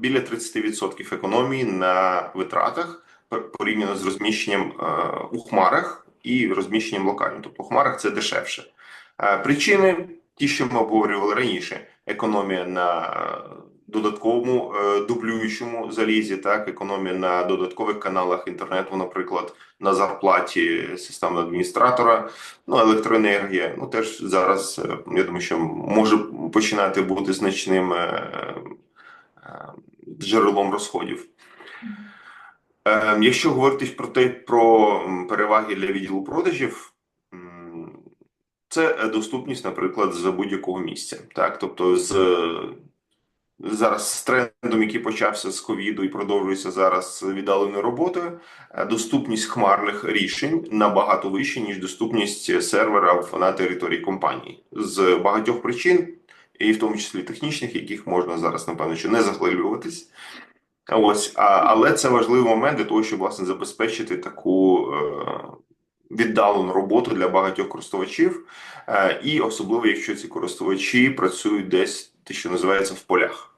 біля 30% економії на витратах порівняно з розміщенням е, у хмарах і розміщенням локально. Тобто у хмарах це дешевше. Е, Причини ті, що ми обговорювали раніше: економія на е, додатковому дублюючому залізі, так економія на додаткових каналах інтернету, наприклад, на зарплаті системного адміністратора. Ну, електроенергія, ну теж зараз я думаю, що може починати бути значним джерелом розходів. Е, Якщо говорити про те, про переваги для відділу продажів, це е, доступність, наприклад, з будь-якого місця. Так, тобто з зараз з трендом, який почався з ковіду і продовжується зараз віддаленою роботою, е, доступність хмарних рішень набагато вища, ніж доступність сервера на території компанії з багатьох причин, і в тому числі технічних, яких можна зараз, напевно, що не захвилюватись, Ось, а, але це важливий момент для того, щоб власне забезпечити таку е, віддалену роботу для багатьох користувачів, е, і особливо, якщо ці користувачі працюють десь те, що називається в полях.